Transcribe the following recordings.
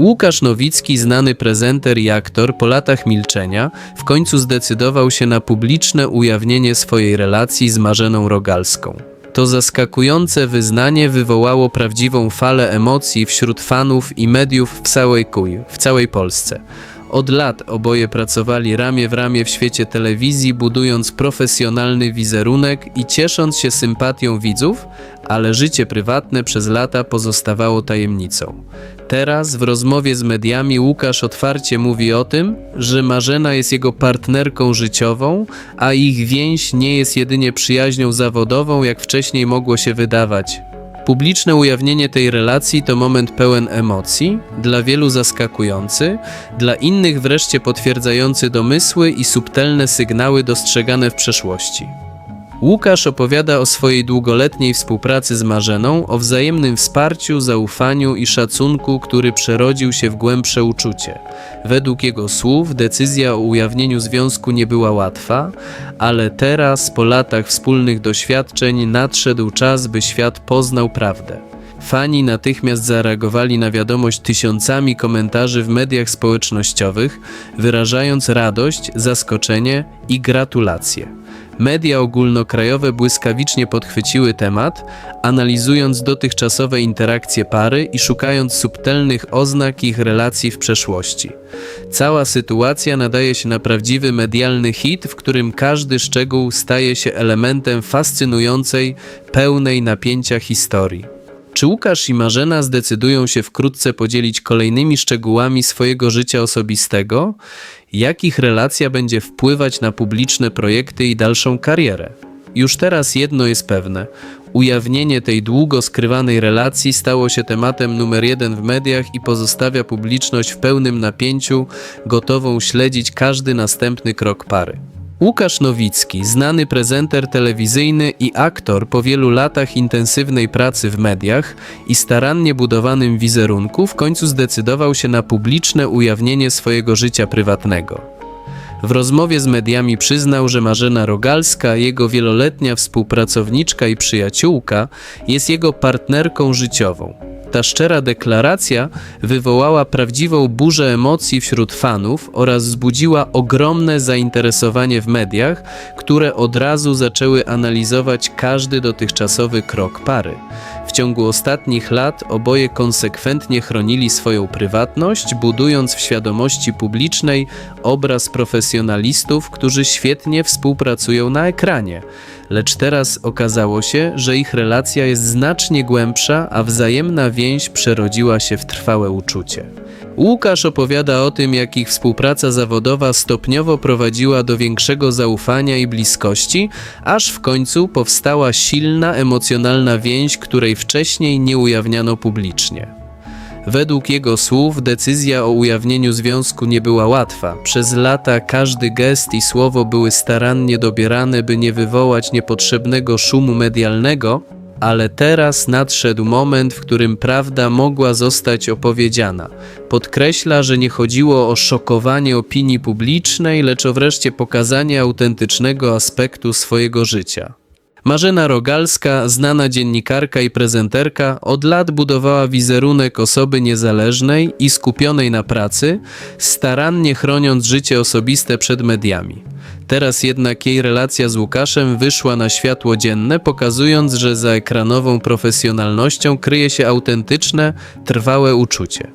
Łukasz Nowicki, znany prezenter i aktor, po latach milczenia w końcu zdecydował się na publiczne ujawnienie swojej relacji z Marzeną Rogalską. To zaskakujące wyznanie wywołało prawdziwą falę emocji wśród fanów i mediów w całej kuj, w całej Polsce. Od lat oboje pracowali ramię w ramię w świecie telewizji, budując profesjonalny wizerunek i ciesząc się sympatią widzów, ale życie prywatne przez lata pozostawało tajemnicą. Teraz w rozmowie z mediami Łukasz otwarcie mówi o tym, że Marzena jest jego partnerką życiową, a ich więź nie jest jedynie przyjaźnią zawodową, jak wcześniej mogło się wydawać. Publiczne ujawnienie tej relacji to moment pełen emocji, dla wielu zaskakujący, dla innych wreszcie potwierdzający domysły i subtelne sygnały dostrzegane w przeszłości. Łukasz opowiada o swojej długoletniej współpracy z Marzeną, o wzajemnym wsparciu, zaufaniu i szacunku, który przerodził się w głębsze uczucie. Według jego słów decyzja o ujawnieniu związku nie była łatwa, ale teraz, po latach wspólnych doświadczeń, nadszedł czas, by świat poznał prawdę. Fani natychmiast zareagowali na wiadomość tysiącami komentarzy w mediach społecznościowych, wyrażając radość, zaskoczenie i gratulacje. Media ogólnokrajowe błyskawicznie podchwyciły temat, analizując dotychczasowe interakcje pary i szukając subtelnych oznak ich relacji w przeszłości. Cała sytuacja nadaje się na prawdziwy medialny hit, w którym każdy szczegół staje się elementem fascynującej, pełnej napięcia historii. Czy Łukasz i Marzena zdecydują się wkrótce podzielić kolejnymi szczegółami swojego życia osobistego? Jak ich relacja będzie wpływać na publiczne projekty i dalszą karierę? Już teraz jedno jest pewne. Ujawnienie tej długo skrywanej relacji stało się tematem numer jeden w mediach i pozostawia publiczność w pełnym napięciu, gotową śledzić każdy następny krok pary. Łukasz Nowicki, znany prezenter telewizyjny i aktor po wielu latach intensywnej pracy w mediach i starannie budowanym wizerunku, w końcu zdecydował się na publiczne ujawnienie swojego życia prywatnego. W rozmowie z mediami przyznał, że Marzena Rogalska, jego wieloletnia współpracowniczka i przyjaciółka, jest jego partnerką życiową. Ta szczera deklaracja wywołała prawdziwą burzę emocji wśród fanów oraz wzbudziła ogromne zainteresowanie w mediach, które od razu zaczęły analizować każdy dotychczasowy krok pary. W ciągu ostatnich lat oboje konsekwentnie chronili swoją prywatność, budując w świadomości publicznej obraz profesjonalistów, którzy świetnie współpracują na ekranie. Lecz teraz okazało się, że ich relacja jest znacznie głębsza, a wzajemna więź przerodziła się w trwałe uczucie. Łukasz opowiada o tym, jak ich współpraca zawodowa stopniowo prowadziła do większego zaufania i bliskości, aż w końcu powstała silna emocjonalna więź, której wcześniej nie ujawniano publicznie. Według jego słów decyzja o ujawnieniu związku nie była łatwa. Przez lata każdy gest i słowo były starannie dobierane, by nie wywołać niepotrzebnego szumu medialnego, ale teraz nadszedł moment, w którym prawda mogła zostać opowiedziana. Podkreśla, że nie chodziło o szokowanie opinii publicznej, lecz o wreszcie pokazanie autentycznego aspektu swojego życia. Marzena Rogalska, znana dziennikarka i prezenterka, od lat budowała wizerunek osoby niezależnej i skupionej na pracy, starannie chroniąc życie osobiste przed mediami. Teraz jednak jej relacja z Łukaszem wyszła na światło dzienne, pokazując, że za ekranową profesjonalnością kryje się autentyczne, trwałe uczucie.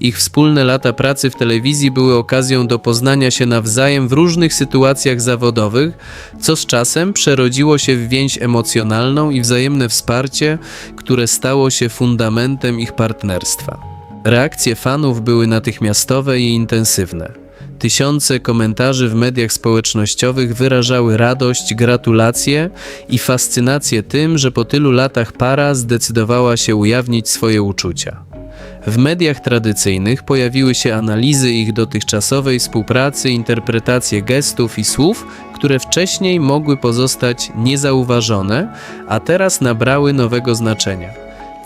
Ich wspólne lata pracy w telewizji były okazją do poznania się nawzajem w różnych sytuacjach zawodowych, co z czasem przerodziło się w więź emocjonalną i wzajemne wsparcie, które stało się fundamentem ich partnerstwa. Reakcje fanów były natychmiastowe i intensywne. Tysiące komentarzy w mediach społecznościowych wyrażały radość, gratulacje i fascynację tym, że po tylu latach para zdecydowała się ujawnić swoje uczucia. W mediach tradycyjnych pojawiły się analizy ich dotychczasowej współpracy, interpretacje gestów i słów, które wcześniej mogły pozostać niezauważone, a teraz nabrały nowego znaczenia.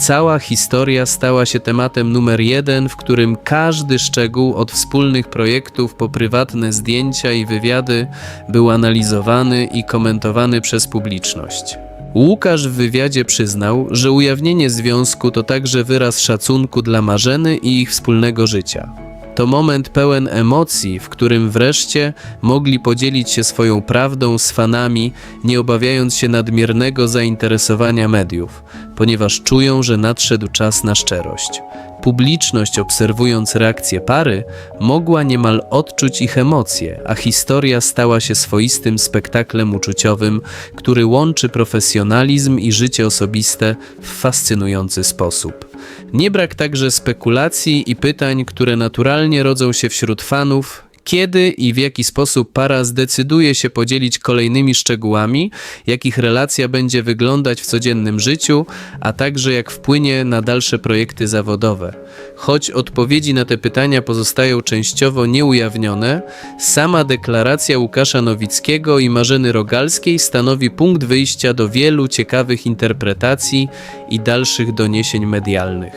Cała historia stała się tematem numer jeden, w którym każdy szczegół od wspólnych projektów po prywatne zdjęcia i wywiady był analizowany i komentowany przez publiczność. Łukasz w wywiadzie przyznał, że ujawnienie związku to także wyraz szacunku dla Marzeny i ich wspólnego życia. To moment pełen emocji, w którym wreszcie mogli podzielić się swoją prawdą z fanami, nie obawiając się nadmiernego zainteresowania mediów, ponieważ czują, że nadszedł czas na szczerość. Publiczność, obserwując reakcję pary, mogła niemal odczuć ich emocje, a historia stała się swoistym spektaklem uczuciowym, który łączy profesjonalizm i życie osobiste w fascynujący sposób. Nie brak także spekulacji i pytań, które naturalnie rodzą się wśród fanów. Kiedy i w jaki sposób para zdecyduje się podzielić kolejnymi szczegółami, jak ich relacja będzie wyglądać w codziennym życiu, a także jak wpłynie na dalsze projekty zawodowe. Choć odpowiedzi na te pytania pozostają częściowo nieujawnione, sama deklaracja Łukasza Nowickiego i Marzeny Rogalskiej stanowi punkt wyjścia do wielu ciekawych interpretacji i dalszych doniesień medialnych.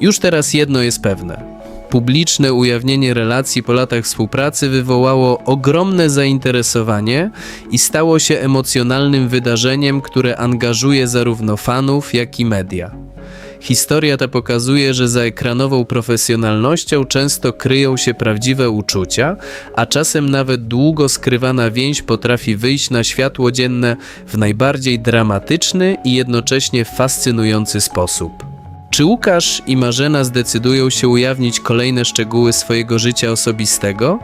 Już teraz jedno jest pewne. Publiczne ujawnienie relacji po latach współpracy wywołało ogromne zainteresowanie i stało się emocjonalnym wydarzeniem, które angażuje zarówno fanów, jak i media. Historia ta pokazuje, że za ekranową profesjonalnością często kryją się prawdziwe uczucia, a czasem nawet długo skrywana więź potrafi wyjść na światło dzienne w najbardziej dramatyczny i jednocześnie fascynujący sposób. Czy Łukasz i Marzena zdecydują się ujawnić kolejne szczegóły swojego życia osobistego?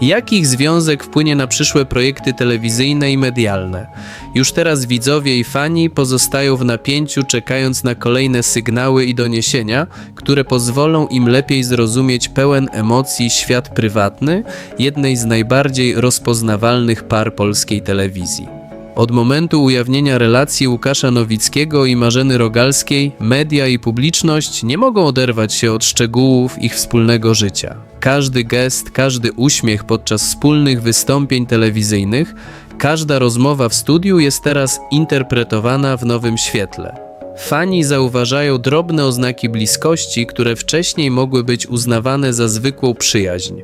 Jak ich związek wpłynie na przyszłe projekty telewizyjne i medialne? Już teraz widzowie i fani pozostają w napięciu, czekając na kolejne sygnały i doniesienia, które pozwolą im lepiej zrozumieć pełen emocji świat prywatny jednej z najbardziej rozpoznawalnych par polskiej telewizji. Od momentu ujawnienia relacji Łukasza Nowickiego i Marzeny Rogalskiej, media i publiczność nie mogą oderwać się od szczegółów ich wspólnego życia. Każdy gest, każdy uśmiech podczas wspólnych wystąpień telewizyjnych, każda rozmowa w studiu jest teraz interpretowana w nowym świetle. Fani zauważają drobne oznaki bliskości, które wcześniej mogły być uznawane za zwykłą przyjaźń,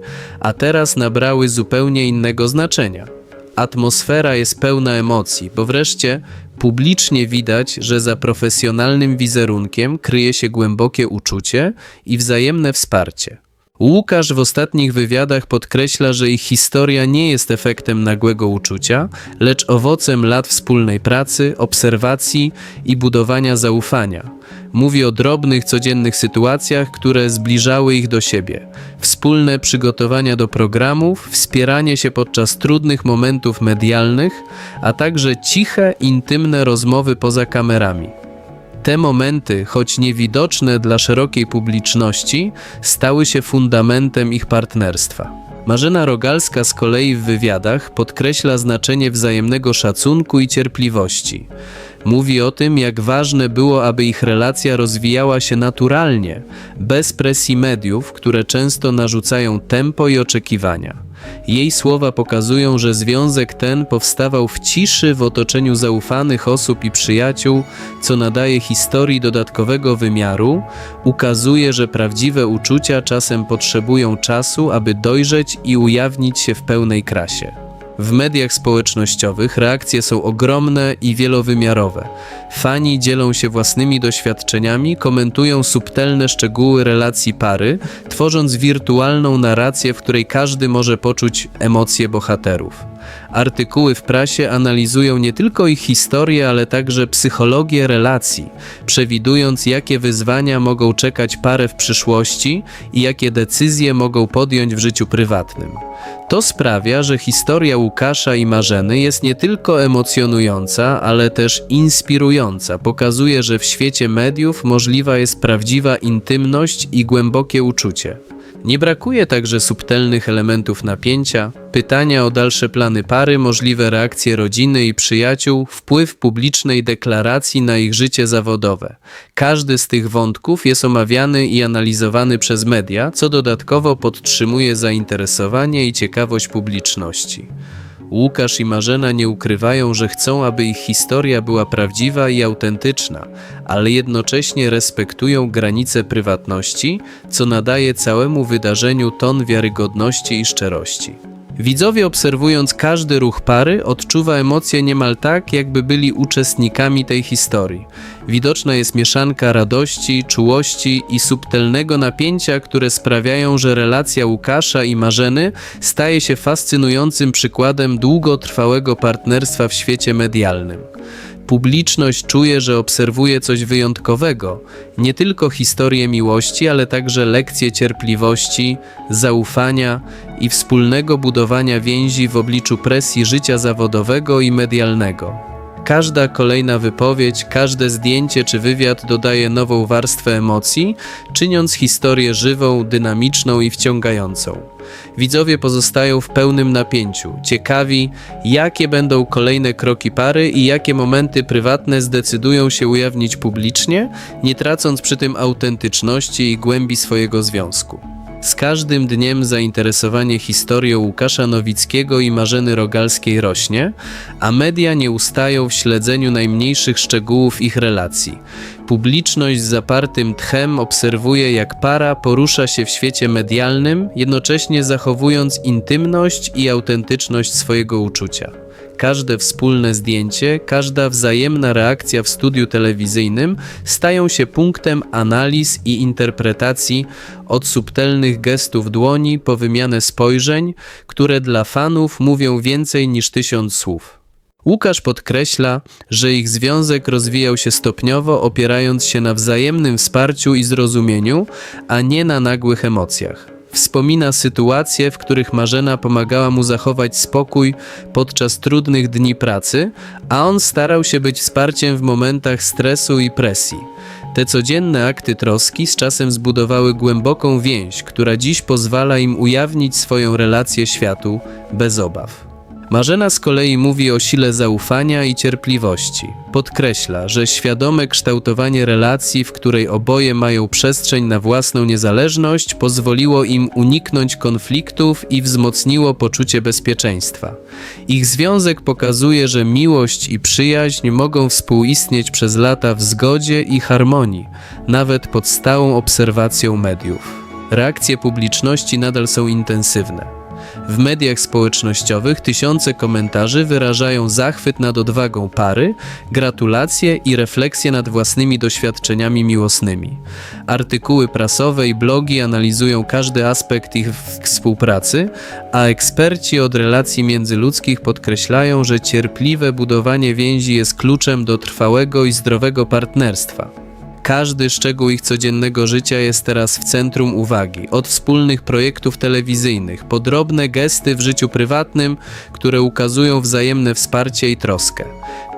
a teraz nabrały zupełnie innego znaczenia. Atmosfera jest pełna emocji, bo wreszcie publicznie widać, że za profesjonalnym wizerunkiem kryje się głębokie uczucie i wzajemne wsparcie. Łukasz w ostatnich wywiadach podkreśla, że ich historia nie jest efektem nagłego uczucia, lecz owocem lat wspólnej pracy, obserwacji i budowania zaufania. Mówi o drobnych, codziennych sytuacjach, które zbliżały ich do siebie. Wspólne przygotowania do programów, wspieranie się podczas trudnych momentów medialnych, a także ciche, intymne rozmowy poza kamerami. Te momenty, choć niewidoczne dla szerokiej publiczności, stały się fundamentem ich partnerstwa. Marzena Rogalska z kolei w wywiadach podkreśla znaczenie wzajemnego szacunku i cierpliwości. Mówi o tym, jak ważne było, aby ich relacja rozwijała się naturalnie, bez presji mediów, które często narzucają tempo i oczekiwania. Jej słowa pokazują, że związek ten powstawał w ciszy w otoczeniu zaufanych osób i przyjaciół, co nadaje historii dodatkowego wymiaru, ukazuje, że prawdziwe uczucia czasem potrzebują czasu, aby dojrzeć i ujawnić się w pełnej krasie. W mediach społecznościowych reakcje są ogromne i wielowymiarowe. Fani dzielą się własnymi doświadczeniami, komentują subtelne szczegóły relacji pary, tworząc wirtualną narrację, w której każdy może poczuć emocje bohaterów. Artykuły w prasie analizują nie tylko ich historię, ale także psychologię relacji, przewidując, jakie wyzwania mogą czekać parę w przyszłości i jakie decyzje mogą podjąć w życiu prywatnym. To sprawia, że historia Łukasza i Marzeny jest nie tylko emocjonująca, ale też inspirująca. Pokazuje, że w świecie mediów możliwa jest prawdziwa intymność i głębokie uczucie. Nie brakuje także subtelnych elementów napięcia, pytania o dalsze plany pary, możliwe reakcje rodziny i przyjaciół, wpływ publicznej deklaracji na ich życie zawodowe. Każdy z tych wątków jest omawiany i analizowany przez media, co dodatkowo podtrzymuje zainteresowanie i ciekawość publiczności. Łukasz i Marzena nie ukrywają, że chcą, aby ich historia była prawdziwa i autentyczna, ale jednocześnie respektują granice prywatności, co nadaje całemu wydarzeniu ton wiarygodności i szczerości. Widzowie obserwując każdy ruch pary odczuwa emocje niemal tak, jakby byli uczestnikami tej historii. Widoczna jest mieszanka radości, czułości i subtelnego napięcia, które sprawiają, że relacja Łukasza i Marzeny staje się fascynującym przykładem długotrwałego partnerstwa w świecie medialnym. Publiczność czuje, że obserwuje coś wyjątkowego, nie tylko historię miłości, ale także lekcje cierpliwości, zaufania i wspólnego budowania więzi w obliczu presji życia zawodowego i medialnego. Każda kolejna wypowiedź, każde zdjęcie czy wywiad dodaje nową warstwę emocji, czyniąc historię żywą, dynamiczną i wciągającą. Widzowie pozostają w pełnym napięciu, ciekawi, jakie będą kolejne kroki pary i jakie momenty prywatne zdecydują się ujawnić publicznie, nie tracąc przy tym autentyczności i głębi swojego związku. Z każdym dniem zainteresowanie historią Łukasza Nowickiego i Marzeny Rogalskiej rośnie, a media nie ustają w śledzeniu najmniejszych szczegółów ich relacji. Publiczność z zapartym tchem obserwuje, jak para porusza się w świecie medialnym, jednocześnie zachowując intymność i autentyczność swojego uczucia. Każde wspólne zdjęcie, każda wzajemna reakcja w studiu telewizyjnym stają się punktem analiz i interpretacji od subtelnych gestów dłoni po wymianę spojrzeń, które dla fanów mówią więcej niż tysiąc słów. Łukasz podkreśla, że ich związek rozwijał się stopniowo, opierając się na wzajemnym wsparciu i zrozumieniu, a nie na nagłych emocjach. Wspomina sytuacje, w których Marzena pomagała mu zachować spokój podczas trudnych dni pracy, a on starał się być wsparciem w momentach stresu i presji. Te codzienne akty troski z czasem zbudowały głęboką więź, która dziś pozwala im ujawnić swoją relację światu bez obaw. Marzena z kolei mówi o sile zaufania i cierpliwości. Podkreśla, że świadome kształtowanie relacji, w której oboje mają przestrzeń na własną niezależność, pozwoliło im uniknąć konfliktów i wzmocniło poczucie bezpieczeństwa. Ich związek pokazuje, że miłość i przyjaźń mogą współistnieć przez lata w zgodzie i harmonii, nawet pod stałą obserwacją mediów. Reakcje publiczności nadal są intensywne. W mediach społecznościowych tysiące komentarzy wyrażają zachwyt nad odwagą pary, gratulacje i refleksje nad własnymi doświadczeniami miłosnymi. Artykuły prasowe i blogi analizują każdy aspekt ich współpracy, a eksperci od relacji międzyludzkich podkreślają, że cierpliwe budowanie więzi jest kluczem do trwałego i zdrowego partnerstwa. Każdy szczegół ich codziennego życia jest teraz w centrum uwagi. Od wspólnych projektów telewizyjnych, po drobne gesty w życiu prywatnym, które ukazują wzajemne wsparcie i troskę.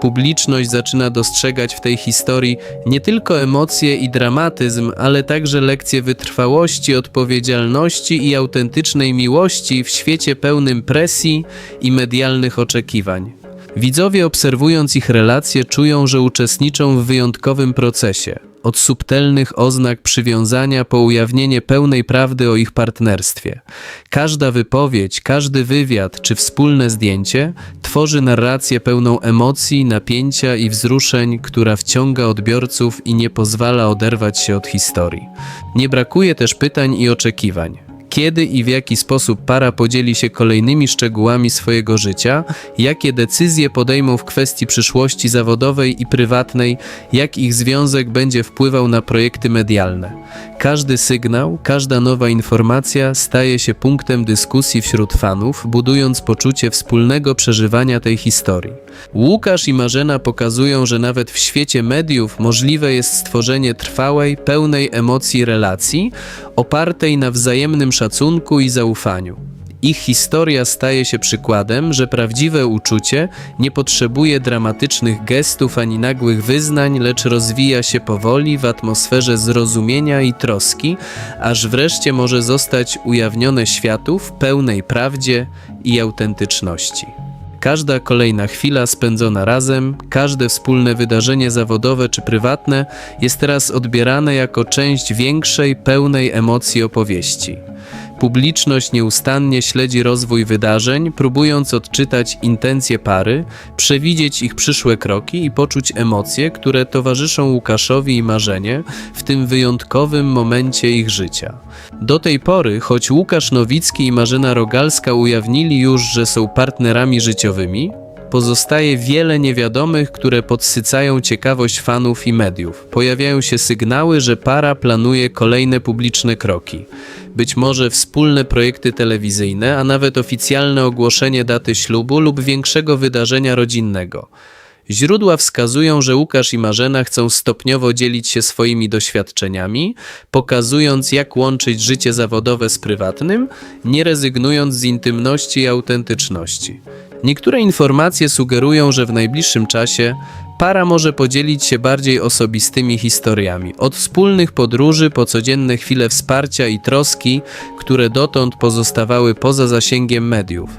Publiczność zaczyna dostrzegać w tej historii nie tylko emocje i dramatyzm, ale także lekcje wytrwałości, odpowiedzialności i autentycznej miłości w świecie pełnym presji i medialnych oczekiwań. Widzowie obserwując ich relacje czują, że uczestniczą w wyjątkowym procesie od subtelnych oznak przywiązania po ujawnienie pełnej prawdy o ich partnerstwie. Każda wypowiedź, każdy wywiad czy wspólne zdjęcie tworzy narrację pełną emocji, napięcia i wzruszeń, która wciąga odbiorców i nie pozwala oderwać się od historii. Nie brakuje też pytań i oczekiwań kiedy i w jaki sposób para podzieli się kolejnymi szczegółami swojego życia, jakie decyzje podejmą w kwestii przyszłości zawodowej i prywatnej, jak ich związek będzie wpływał na projekty medialne. Każdy sygnał, każda nowa informacja staje się punktem dyskusji wśród fanów, budując poczucie wspólnego przeżywania tej historii. Łukasz i Marzena pokazują, że nawet w świecie mediów możliwe jest stworzenie trwałej, pełnej emocji relacji, opartej na wzajemnym szacunku i zaufaniu. Ich historia staje się przykładem, że prawdziwe uczucie nie potrzebuje dramatycznych gestów ani nagłych wyznań, lecz rozwija się powoli w atmosferze zrozumienia i troski, aż wreszcie może zostać ujawnione światu w pełnej prawdzie i autentyczności. Każda kolejna chwila spędzona razem, każde wspólne wydarzenie zawodowe czy prywatne jest teraz odbierane jako część większej, pełnej emocji opowieści. Publiczność nieustannie śledzi rozwój wydarzeń, próbując odczytać intencje pary, przewidzieć ich przyszłe kroki i poczuć emocje, które towarzyszą Łukaszowi i Marzenie w tym wyjątkowym momencie ich życia. Do tej pory, choć Łukasz Nowicki i Marzena Rogalska ujawnili już, że są partnerami życiowymi, Pozostaje wiele niewiadomych, które podsycają ciekawość fanów i mediów. Pojawiają się sygnały, że para planuje kolejne publiczne kroki. Być może wspólne projekty telewizyjne, a nawet oficjalne ogłoszenie daty ślubu lub większego wydarzenia rodzinnego. Źródła wskazują, że Łukasz i Marzena chcą stopniowo dzielić się swoimi doświadczeniami, pokazując, jak łączyć życie zawodowe z prywatnym, nie rezygnując z intymności i autentyczności. Niektóre informacje sugerują, że w najbliższym czasie para może podzielić się bardziej osobistymi historiami, od wspólnych podróży po codzienne chwile wsparcia i troski, które dotąd pozostawały poza zasięgiem mediów.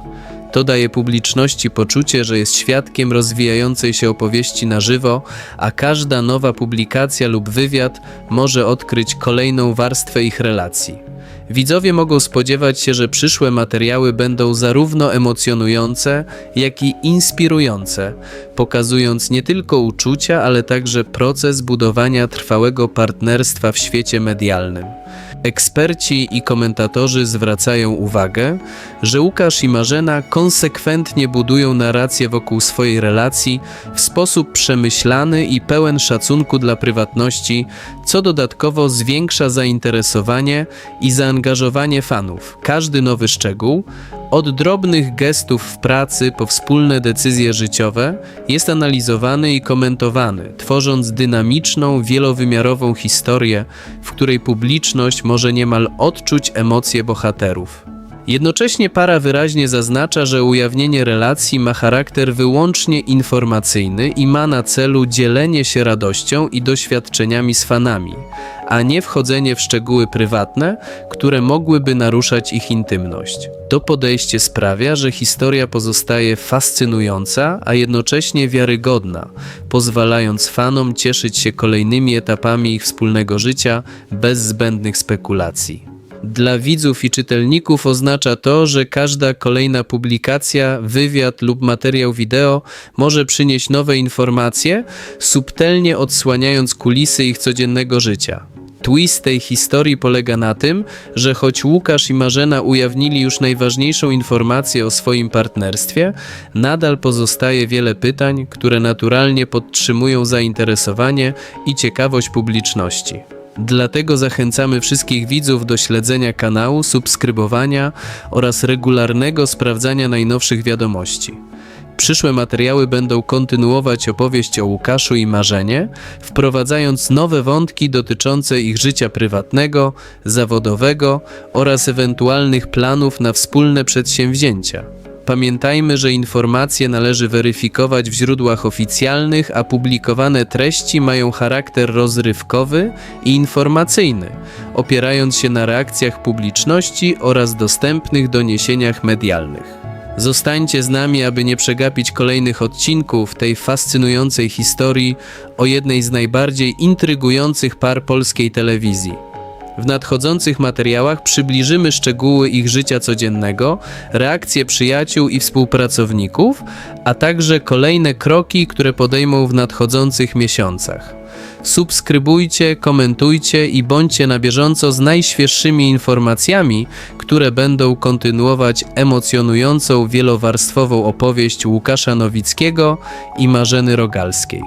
To daje publiczności poczucie, że jest świadkiem rozwijającej się opowieści na żywo, a każda nowa publikacja lub wywiad może odkryć kolejną warstwę ich relacji. Widzowie mogą spodziewać się, że przyszłe materiały będą zarówno emocjonujące, jak i inspirujące, pokazując nie tylko uczucia, ale także proces budowania trwałego partnerstwa w świecie medialnym. Eksperci i komentatorzy zwracają uwagę, że Łukasz i Marzena konsekwentnie budują narrację wokół swojej relacji w sposób przemyślany i pełen szacunku dla prywatności, co dodatkowo zwiększa zainteresowanie i zaangażowanie fanów. Każdy nowy szczegół, od drobnych gestów w pracy po wspólne decyzje życiowe, jest analizowany i komentowany, tworząc dynamiczną, wielowymiarową historię, w której publiczność może niemal odczuć emocje bohaterów. Jednocześnie para wyraźnie zaznacza, że ujawnienie relacji ma charakter wyłącznie informacyjny i ma na celu dzielenie się radością i doświadczeniami z fanami, a nie wchodzenie w szczegóły prywatne, które mogłyby naruszać ich intymność. To podejście sprawia, że historia pozostaje fascynująca, a jednocześnie wiarygodna, pozwalając fanom cieszyć się kolejnymi etapami ich wspólnego życia bez zbędnych spekulacji. Dla widzów i czytelników oznacza to, że każda kolejna publikacja, wywiad lub materiał wideo może przynieść nowe informacje, subtelnie odsłaniając kulisy ich codziennego życia. Twist tej historii polega na tym, że choć Łukasz i Marzena ujawnili już najważniejszą informację o swoim partnerstwie, nadal pozostaje wiele pytań, które naturalnie podtrzymują zainteresowanie i ciekawość publiczności. Dlatego zachęcamy wszystkich widzów do śledzenia kanału, subskrybowania oraz regularnego sprawdzania najnowszych wiadomości. Przyszłe materiały będą kontynuować opowieść o Łukaszu i Marzenie, wprowadzając nowe wątki dotyczące ich życia prywatnego, zawodowego oraz ewentualnych planów na wspólne przedsięwzięcia. Pamiętajmy, że informacje należy weryfikować w źródłach oficjalnych, a publikowane treści mają charakter rozrywkowy i informacyjny, opierając się na reakcjach publiczności oraz dostępnych doniesieniach medialnych. Zostańcie z nami, aby nie przegapić kolejnych odcinków tej fascynującej historii o jednej z najbardziej intrygujących par polskiej telewizji. W nadchodzących materiałach przybliżymy szczegóły ich życia codziennego, reakcje przyjaciół i współpracowników, a także kolejne kroki, które podejmą w nadchodzących miesiącach. Subskrybujcie, komentujcie i bądźcie na bieżąco z najświeższymi informacjami, które będą kontynuować emocjonującą, wielowarstwową opowieść Łukasza Nowickiego i Marzeny Rogalskiej.